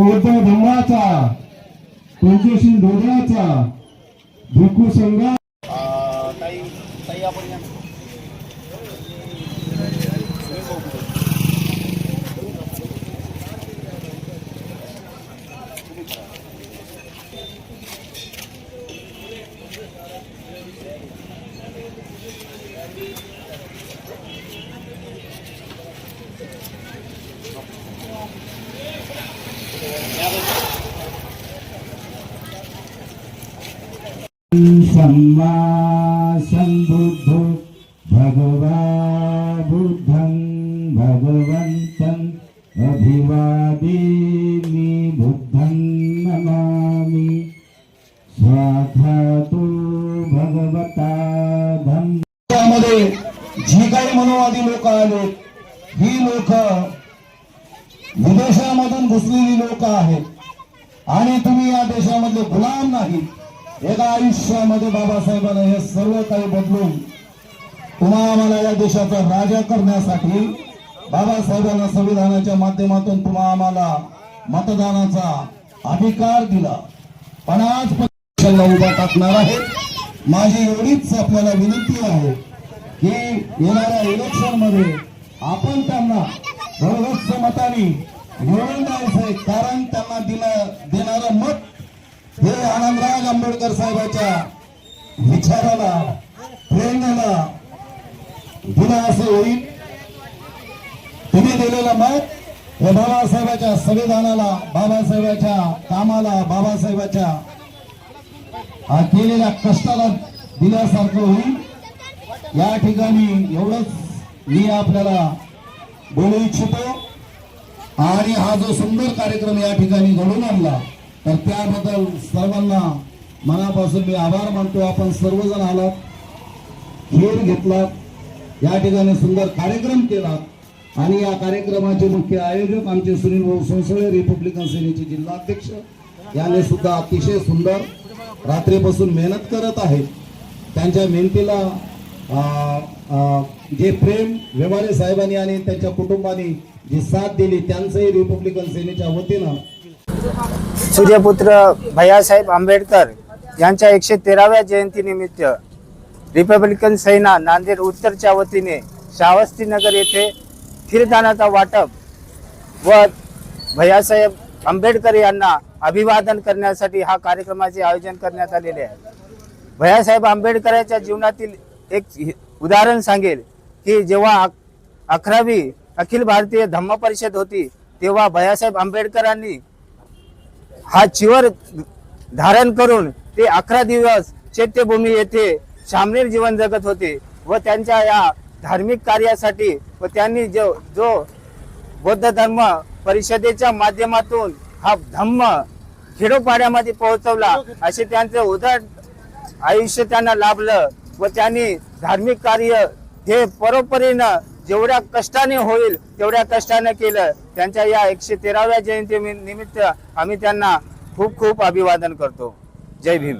उद्धव धम्माचा पंचशील ढोबळाचा भिकू संघा सम्मा सम्बुद्धो भगवा बुद्धं भगवन्तम् अभिवादेमि बुद्धं नमामि। स्वाखातो भगवता धम्म त्यामध्ये जी काही मनोवादी लोक आले. ही लोक विदेशामधून घुसलेली लोक आहेत. आणि तुम्ही या देशामधले गुलाम नाही एका आयुष्यामध्ये बाबासाहेबांना हे सर्व काही बदलून पुन्हा आम्हाला या देशाचा राजा करण्यासाठी बाबासाहेबांना संविधानाच्या माध्यमातून पुन्हा आम्हाला मतदानाचा अधिकार दिला. पण आज पक्षाला उभा टाकणार आहे माझी एवढीच आपल्याला विनंती आहे की येणाऱ्या इलेक्शनमध्ये आपण त्यांना भरघोस मताने निवडून द्यायचंय. कारण त्यांना दिलं देणारं मत हे आनंदराज आंबेडकर साहेबाच्या विचाराला प्रेरणेला दिला असे होईल. तुम्ही दिलेलं मत हे बाबासाहेबाच्या संविधानाला बाबासाहेबाच्या कामाला बाबासाहेबाच्या केलेल्या कष्टाला दिल्यासारखं होईल. या ठिकाणी एवढंच मी आपल्याला बोलू इच्छितो. आणि हा जो सुंदर कार्यक्रम या ठिकाणी घडून आणला तर त्याबद्दल सर्वांना मनापासून मी आभार मानतो. आपण सर्वजण आलात खेळ घेतलात या ठिकाणी सुंदर कार्यक्रम केला आणि या कार्यक्रमाचे मुख्य आयोजक आमचे सुनील भाऊ सोनसळे रिपब्लिकन सेनेचे जिल्हाध्यक्ष याने सुद्धा अतिशय सुंदर रात्रीपासून मेहनत करत आहेत. त्यांच्या मेहनतीला जे प्रेम व्यवहारे साहेबांनी आणि त्यांच्या कुटुंबाने जी साथ दिली त्यांचंही रिपब्लिकन सेनेच्या वतीनं सूर्यपुत्र भैयासाहेब आंबेडकर यांच्या एकशे तेराव्या जयंतीनिमित्त रिपब्लिकन सेना नांदेड उत्तरच्या वतीने शावस्तीनगर येथे फिरदानाचा वाटप व भैयासाहेब आंबेडकर यांना अभिवादन करण्यासाठी हा कार्यक्रमाचे आयोजन करण्यात आलेले आहे. भैयासाहेब आंबेडकरांच्या जीवनातील एक उदाहरण सांगेल की जेव्हा अकरावी अखिल भारतीय धम्म परिषद होती तेव्हा भैयासाहेब आंबेडकरांनी हा चिवर धारण करून ते अकरा दिवस चैत्यभूमी येथे शामनेर जीवन जगत होते व त्यांच्या या धार्मिक कार्यासाठी व त्यांनी जो जो बौद्ध धर्म परिषदेच्या माध्यमातून हा धम्म खेडोपाड्यामध्ये पोहोचवला असे त्यांचे उदर आयुष्य त्यांना लाभलं व त्यांनी धार्मिक कार्य हे परोपरीनं जेवढ्या कष्टाने होईल तेवढ्या कष्टाने केलं. त्यांच्या या एकशे तेराव्या जयंती निमित्त आम्ही त्यांना खूप खूप अभिवादन करतो. जय भीम.